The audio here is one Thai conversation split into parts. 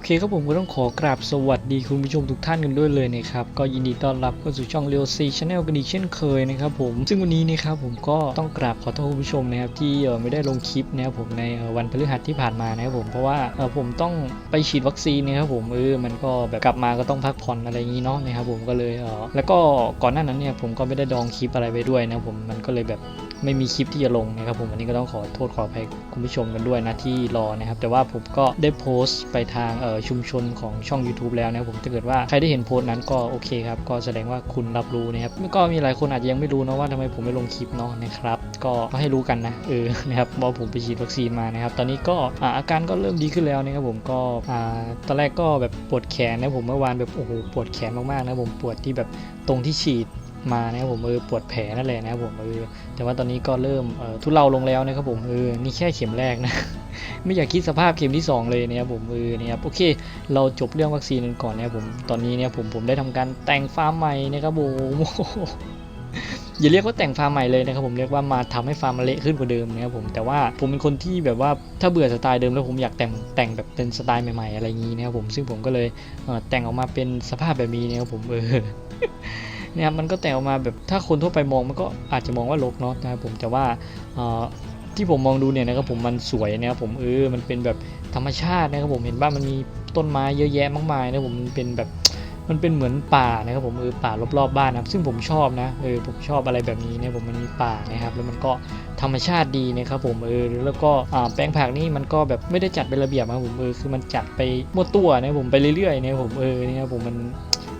อเคครับผมก็ต้องขอกราบสวัสดีคุณผู้ชมทุกท่านกันด้วยเลยนะครับ ก็ยินดีต้อนรับเข้าสู่ช่องเรียวซีชาแนลกันอีกเช่นเคยนะครับผมซึ่งวันนี้นะครับผมก็ต้องกราบขอโทษคุณผู้ชมนะครับที่ไม่ได้ลงคลิปนะครับผมในวันพฤหัสที่ผ่านมานะครับผมเพราะว่าผมต้องไปฉีดวัคซีนนะครับผมเออมันก็แบบกลับมาก็ต้องพักผ่อนอะไรอย่างนี้เนาะนะครับผมก็เลยเออแล้วก็ก่อนหน้านั้นเนี่ยผมก็ไม่ได้ดองคลิปอะไรไปด้วยนะครับผมมันก็เลยแบบ ไม่มีคลิปที่จะลงนะครับผมอันนี้ก็ต้องขอโทษขออภัยคุณผู้ชมกันด้วยนะที่รอนะครับ แต่ว่าผมก็ได้โพสต์ไปทางเอ่อชุมชนของช่อง YouTube แล้วนะครับผมถ้าเกิดว่าใครได้เห็นโพสต์นั้นก็โอเคครับก็แสดงว่าคุณรับรู้นะครับก็มีหลายคนอาจจะยังไม่รู้นะว่าทำไมผมไม่ลงคลิปเนาะนะครับก็ให้รู้กันนะเออนะครับว่าผมไปฉีดวัคซีนมานะครับ ตอนนี้ก็อาอาการก็เริ่มดีขึ้นแล้วนะครับผมก็อ่าตอนแรกก็แบบปวดแขนนะผมเมื่อวานแบบโอ้โหปวดแขนมากๆนะผมปวดที่แบบตรงที่ฉีด มานะครับผมเออปวดแผลนั่นแหละนะครับผมเออแต่ว่าตอนนี้ก็เริ่มเออทุเลาลงแล้วนะครับผมเออนี่แค่เข็มแรกนะไม่อยากคิดสภาพเข็มที่ 2 เลยนะครับผมเออนะครับโอเค เราจบเรื่องวัคซีนกันก่อนนะครับผมตอนนี้เนี่ยผมผมได้ทำการแต่งฟาร์มใหม่นะครับผมอย่าเรียกว่าแต่งฟาร์มใหม่เลยนะครับผมเรียกว่ามาทำให้ฟาร์มเละขึ้นกว่าเดิมนะครับผมแต่ว่าผมเป็นคนที่แบบว่าถ้าเบื่อสไตล์เดิมแล้วผมอยากแต่งแต่งแบบเป็นสไตล์ใหม่ๆอะไรงนี้นะครับผมซึ่งผมก็เลยเออแต่งออกมาเป็นสภาพแบบนี้นะครับผมเออ นะครับมันก็แต่ออกมาแบบถ้าคนทั่วไปมองมันก็อาจจะมองว่าลกเนาะนะครับผมแต่ว่าที่ผมมองดูเนี่ยนะครับผมมันสวยนะครับผมเออมันเป็นแบบธรรมชาตินะครับผมเห็นว่ามันมีต้นไม้เยอะแยะมากมายนะผมมันเป็นแบบมันเป็นเหมือนป่านะครับผมเออป่ารอบๆบ้านนะครับซึ่งผมชอบนะเออผมชอบอะไรแบบนี้เนี่ยผมมันมีป่านะครับแล้วมันก็ธรรมชาติดีนะครับผมเออแล้วก็แปลงผักนี่มันก็แบบไม่ได้จัดเป็นระเบียบนะครับผมเออคือมันจัดไปมั่วตัวนะครับผมไปเรื่อยๆนะครับผมเออนี่ครับผมมัน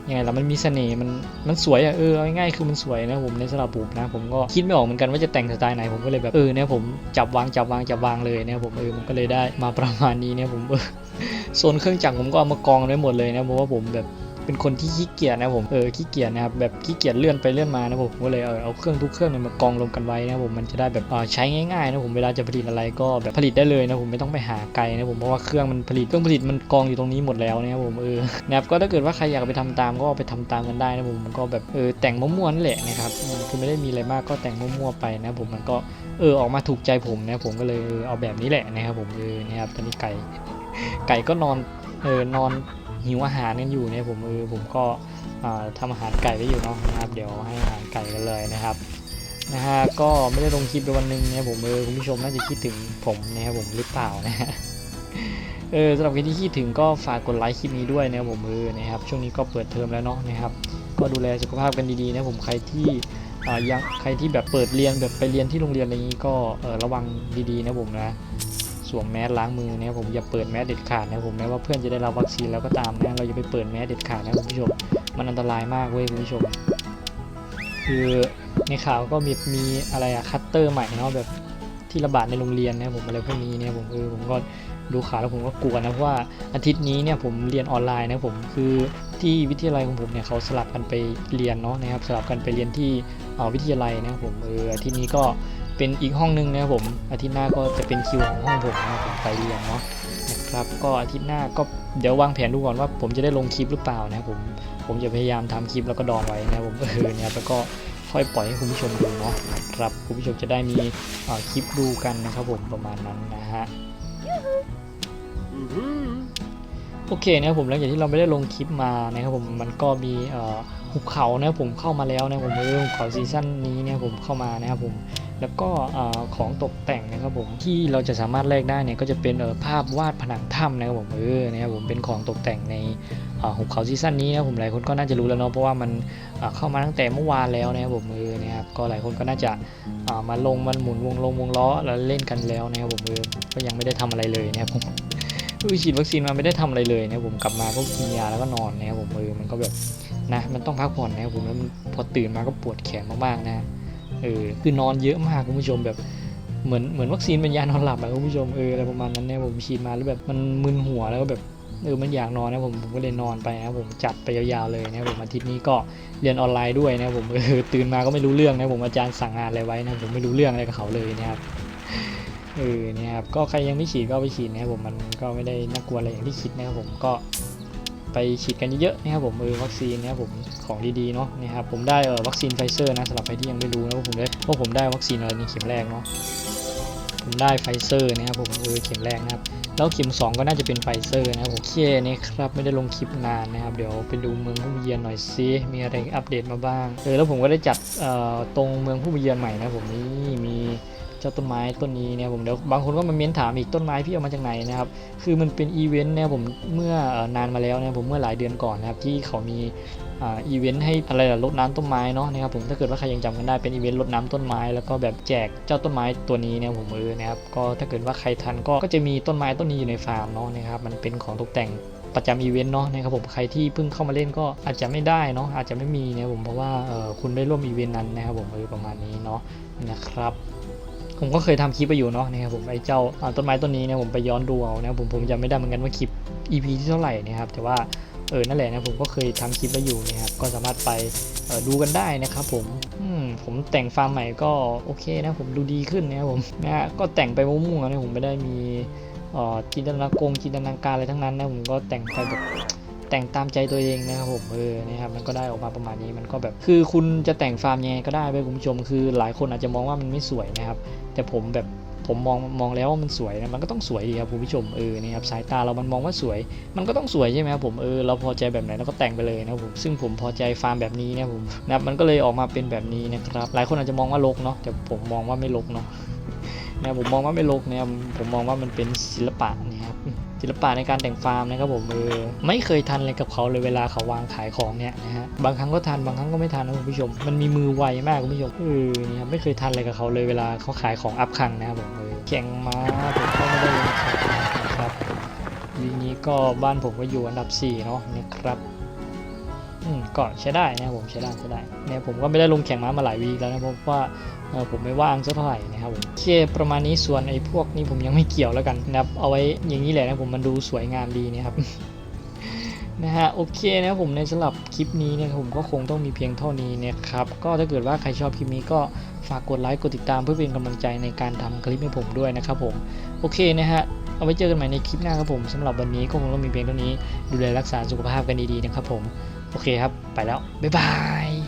ยังไงล่ะมันมีเสน่ห์มันมันสวยอะเออเอาง่ายๆคือมันสวยนะผมในสำหรับผมนะผมก็คิดไม่ออกเหมือนกันว่าจะแต่งสไตล์ไหนผมก็เลยแบบเออเนี่ยผมจับวางจับวางจับวางเลยเนี่ยผมเออมันก็เลยได้มาประมาณนี้เนี่ยผมเออโซนเครื่องจักรผมก็เอามากองไว้หมดเลยนะเพราะว่าผมแบบ เป็นคนที่ขี้เกียจนะผมเออขี้เกียจนะครับแบบขี้เกียจเลื่อนไปเลื่อนมานะผมก็เลยเออเอาเครื่องทุกเครื่องเนี่ยมากองรวมกันไว้นะผมมันจะได้แบบเออใช้ง่ายๆนะผมเวลาจะผลิตอะไรก็แบบผลิตได้เลยนะผมไม่ต้องไปหาไกลนะผมเพราะว่าเครื่องมันผลิตเครื่องผลิตมันกองอยู่ตรงนี้หมดแล้วนะครับผมเออนะครับก็ถ้าเกิดว่าใครอยากไปทำตามก็ไปทำตามกันได้นะผมมันก็แบบเออแต่งมั่วๆนั่นแหละนะครับคือไม่ได้มีอะไรมากก็แต่งมั่วๆไปนะผมมันก็เออออกมาถูกใจผมนะผมก็เลยเออเอาแบบนี้แหละนะครับผมเออนะครับตอนนี้ไก่ไก่ก็นอนเออนอน หิวอาหารกันอยู่เนี่ยผมเออผมก็ทำอาหารไก่ไว้อยู่เนาะนะครับเดี๋ยวให้อาหารไก่กันเลยนะครับนะฮะก็ไม่ได้ลงคลิปไปวันหนึงเนี่ยผมเออคุณผู้ชมน่าจะคิดถึงผมนะครับผมหรือเปล่านะฮะเออสำหรับใครที่คิดถึงก็ฝากกดไลค์คลิปนี้ด้วยนะครับผมเออนะครับช่วงนี้ก็เปิดเทอมแล้วเนาะนะครับก็ดูแลสุขภาพกันดีๆนะผมใครที่อ่ายังใครที่แบบเปิดเรียนแบบไปเรียนที่โรงเรียนอะไรอย่างนี้ก็ระวังดีๆนะผมนะ สวมแมสล้างมือนะครับผมอย่าเปิดแมสเด็ดขาดนะผมแม้ว่าเพื่อนจะได้รับวัคซีนแล้วก็ตามนะเราอย่าไปเปิดแมสเด็ดขาดนะคุณผู้ชมมันอันตรายมากเว้ยคุณผู้ชม คือในข่าวก็มีมีอะไรอะคัตเตอร์ใหม่เนาะแบบที่ระบาดในโรงเรียนนะครับผมอะไรพวกนี้เนี่ยผมเออผมก็ดูข่าวแล้วผมก็กลัวนะเพราะว่าอาทิตย์นี้เนี่ยผมเรียนออนไลน์นะผมคือที่วิทยาลัยของผมเนี่ยเขาสลับกันไปเรียนเนาะนะครับสลับกันไปเรียนที่ออวิทยาลัยนะครับผมเอออาทิตย์นี้ก็ เป็นอีกห้องนึงนะครับผมอาทิตย์หน้าก็จะเป็นคิวของห้องผมนะครับผมไปเรียนเนาะนะครับก็อาทิตย์หน้าก็เดี๋ยววางแผนดูก่อนว่าผมจะได้ลงคลิปหรือเปล่านะครับผมผมจะพยายามทำคลิปแล้วก็ดองไว้นะครับผมเออเนี่ยแล้วก็ค่อยปล่อยให้คุณผู้ชมดูเนาะนะครับคุณผู้ชมจะได้มีเอ่อคลิปดูกันนะครับผมประมาณนั้นนะฮะโอเคนะครับผมหลังจากที่เราไม่ได้ลงคลิปมานะครับผมมันก็มีเอ่อ หุบเขานะผมเข้ามาแล้วนะผมเออหุบเขาซีซั่นนี้เนี่ยผมเข้ามานะครับผมแล้วก็ของตกแต่งนะครับผมที่เราจะสามารถแลกได้เนี่ยก็จะเป็นภาพวาดผนังถ้ำนะครับผมเออนะครับผมเป็นของตกแต่งในหุบเขาซีซั่นนี้นะผมหลายคนก็น่าจะรู้แล้วเนาะเพราะว่ามันเข้ามาตั้งแต่เมื่อวานแล้วนะครับผมเออนะครับก็หลายคนก็น่าจะมาลงมันหมุนวงลงวงล้อแล้วเล่นกันแล้วนะครับผมเออก็ยังไม่ได้ทำอะไรเลยนะครับผม ฉีดวัคซีนมาไม่ได้ทำอะไรเลยนะผมกลับมาก็กินยาแล้วก็นอนนะครับผมเออมันก็แบบนะมันต้องพักผ่อนนะครับผมแล้วพอตื่นมาก็ปวดแขนมากๆนะเออคือนอนเยอะมากคุณผู้ชมแบบเหมือนเหมือนวัคซีนเป็นยานอนหลับอะคุณผู้ชมเอออะไรประมาณนั้นนี่ยผมฉีดมาแล้วแบบมันมึนหัวแล้วก็แบบเออมันอยากนอนนะผมผมก็เลยนอนไปนะผมจัดไปยาวๆเลยนะผมอาทิตย์นี้ก็เรียนออนไลน์ด้วยนะผมเออตื่นมาก็ไม่รู้เรื่องนะผมอาจารย์สั่งงานอะไรไว้นะผมไม่รู้เรื่องอะไรกับเขาเลยนะครับ เออเนี่ยครับก็ใครยังไม่ฉีดก็ไปฉีดนะครับผมมันก็ไม่ได้น่ากลัวอะไรอย่างที่คิดนะครับผมก็ไปฉีดกันเยอะๆนะครับผมเออวัคซีนนะครับผมของดีๆเนาะนะครับผมได้เออวัคซีนไฟเซอร์นะสำหรับใครที่ยังไม่รู้นะว่าผมได้ว่าผมได้วัคซีนอะไรในเข็มแรกเนาะผมได้ไฟเซอร์นะครับผมเออเข็มแรกนะครับแล้วเข็ม2 ก็น่าจะเป็นไฟเซอร์นะครับผมโอเคนะครับไม่ได้ลงคลิปนานนะครับ เดี๋ยวไปดูเมืองผู้มีเยือนหน่อยซิมีอะไรอัปเดตมาบ้างเออแล้วผมก็ได้จัดเอ่อตรงเมืองผู้มีเยือนใหม่นะผมนี่มี เจ้าต้นไม้ต้นนี้เนะครับผมเดี๋ยวบางคนก็มาเม้นถามอีกต้นไม้พี่เอามาจากไหนนะครับคือมันเป็นอีเวนต์เนะครับผมเมื่อนานมาแล้วนะผมเมื่อหลายเดือนก่อนนะครับที่เขามีอีเวนต์ให้อะไรล่ะรดน้ำต้นไม้เนาะนะครับผมถ้าเกิดว่าใครยังจำกันได้เป็นอีเวนต์รดน้ำต้นไม้แล้วก็แบบแจกเจ้าต้นไม้ตัวนี้เนี่ยผมเออนะครับก็ถ้าเกิดว่าใครทันก็ก็จะมีต้นไม้ต้นนี้อยู่ในฟาร์มเนาะนะครับมันเป็นของตกแต่งประจำอีเวนต์เนาะนะครับผมใครที่เพิ่งเข้ามาเล่นก็อาจจะไม่ได้เนาะอาจจะไม่มีนะผมเพราะว่าคุณไม่ร่วมอีเวนต์นั้นนะครับผมเออประมาณนี้เนาะนะครับ ผมก็เคยทำคลิปไปอยู่เนาะนะครับผมไอ้เจ้าต้นไม้ต้นนี้เนี่ยผมไปย้อนดูเอานะครับผมผมจำไม่ได้เหมือนกันว่าคลิป EP ที่เท่าไหร่นะครับแต่ว่าเออนั่นแหละนะผมก็เคยทำคลิปไว้อยู่นะครับก็สามารถไปออดูกันได้นะครับผมอืมผมแต่งฟาร์มใหม่ก็โอเคนะผมดูดีขึ้นนะครับผมนะก็แต่งไปมั่วๆนะผมไม่ได้มีออจินตนากงจินตนาการอะไรทั้งนั้นนะผมก็แต่งไปแบบ แต่งตามใจตัวเองนะครับผมเออนะครับมันก็ได้ออกมาประมาณนี้มันก็แบบ คือคุณจะแต่งฟาร์มยังไงก็ได้ไปคุณผู้ชมคือหลายคนอาจจะมองว่ามันไม่สวยนะครับ แต่ผมแบบผมมองมองแล้วว่ามันสวยนะมันก็ต้องสวยดีครับคุณผู้ชมเออนี่ครับสายตาเรามันมองว่าสวย มันก็ต้องสวยใช่ไหมครับผมเออเราพอใจแบบไหนเราก็แต่งไปเลยนะครับผมซึ่งผมพอใจฟาร์มแบบนี้นะผมนะมันก็เลยออกมาเป็นแบบนี้นะครับ หลายคนอาจจะมองว่ารกเนาะแต่ผมมองว่าไม่รกเนาะนะผมมองว่าไม่รกนะครับผมมองว่ามันเป็นศิลปะนะครับ ศิลปะในการแต่งฟาร์มนะครับผมเออไม่เคยทันเลยกับเขาเลยเวลาเขาวางขายของเนี่ยนะฮะบางครั้งก็ทันบางครั้งก็ไม่ทันนะคุณผู้ชม มันมีมือไวมากคุณผู้ชมเออนี่ยไม่เคยทันเลยกับเขาเลยเวลาเขาขายของอัพคังนะครับผมเออแข่งมาผมก็ไม่ได้ลงแข่งนะครับวีนี้ก็บ้านผมก็อยู่อันดับ4เนาะนะครับ อืมก็ใช้ได้นะครับผมใช้ได้ใช้ได้เนี่ยผมก็ไม่ได้ลงแข่งม้ามาหลายวีแล้วนะเพราะว่าผมไม่ว่างสักเท่าไหร่นะครับผมโอเคประมาณนี้ส่วนไอ้พวกนี้ผมยังไม่เกี่ยวแล้วกันนะครับเอาไว้อย่างนี้แหละนะผมมันดูสวยงามดีนะครับนะฮะโอเคนะผมในสำหรับคลิปนี้เนี่ยผมก็คงต้องมีเพียงเท่านี้นะครับก็ถ้าเกิดว่าใครชอบคลิปนี้ก็ฝากกดไลค์กดติดตามเพื่อเป็นกำลังใจในการทำคลิปให้ผมด้วยนะครับผมโอเคนะฮะเอาไว้เจอกันใหม่ในคลิปหน้าครับผมสำหรับวันนี้ก็คงต้องมีเพียงเท่านี้ดูแลรักษาสุขภาพกันดีๆนะครับผม เคครับ ไปแล้ว บ๊ายบาย